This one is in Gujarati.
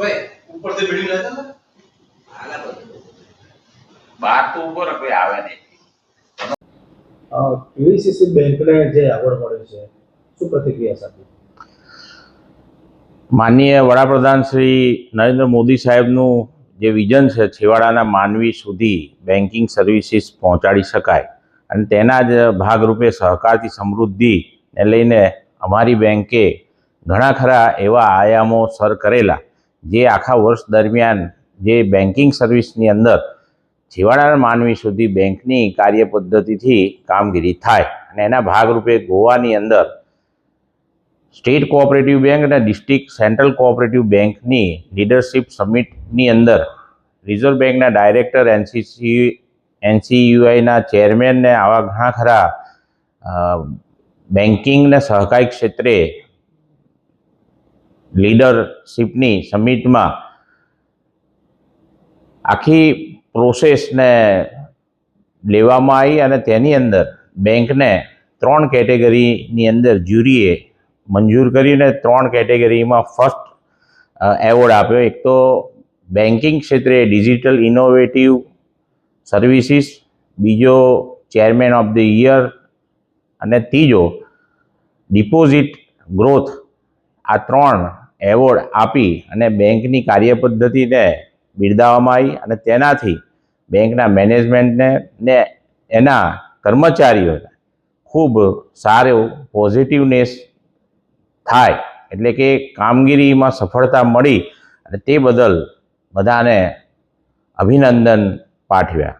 ભાઈ ઉપરથી બિલ્ડિંગ લાવ્યા આલા બધું વડાપ્રધાન શ્રી નરેન્દ્ર મોદી સાહેબનું જે વિઝન છે છેવાડાના માનવી સુધી બેન્કિંગ સર્વિસીસ પહોંચાડી શકાય અને તેના જ ભાગરૂપે સહકારથી સમૃદ્ધિને લઈને અમારી બેન્કે ઘણા ખરા એવા આયામો સર કરેલા. જે આખા વર્ષ દરમિયાન જે બેન્કિંગ સર્વિસની અંદર છેવાડાના માનવી સુધી બેંકની કાર્યપદ્ધતિથી કામગીરી થાય અને એના ભાગરૂપે ગોવાની અંદર સ્ટેટ કોઓપરેટિવ બેંક અને ડિસ્ટ્રિક્ટ સેન્ટ્રલ કોઓપરેટિવ બેંકની લીડરશિપ સમિટની અંદર રિઝર્વ બેંકના ડાયરેક્ટર, એનસીસી, એનસીયુઆઈના ચેરમેનને આવા ઘણા ખરા બેન્કિંગને બેન્કિંગ સહકારી ક્ષેત્રે લીડરશિપની સમિટમાં આખી પ્રોસેસને લેવામાં આવી અને તેની અંદર બેંકને ત્રણ કેટેગરીની અંદર જ્યુરીએ મંજૂર કરીને ત્રણ કેટેગરીમાં ફર્સ્ટ એવોર્ડ આપ્યો. એક તો બેન્કિંગ ક્ષેત્રે ડિજિટલ ઇનોવેટિવ સર્વિસીસ, બીજો ચેરમેન ઓફ ધ યર, અને ત્રીજો ડિપોઝિટ ગ્રોથ. આ ત્રણ એવોર્ડ આપી અને બેંકની કાર્યપદ્ધતિને બિરદાવવામાં આવી અને તેનાથી બેંકના મેનેજમેન્ટને ને એના કર્મચારીઓને ખૂબ સારું પોઝિટિવનેસ થાય. એટલે કે કામગીરીમાં સફળતા મળી અને તે બદલ બધાને અભિનંદન પાઠવ્યા.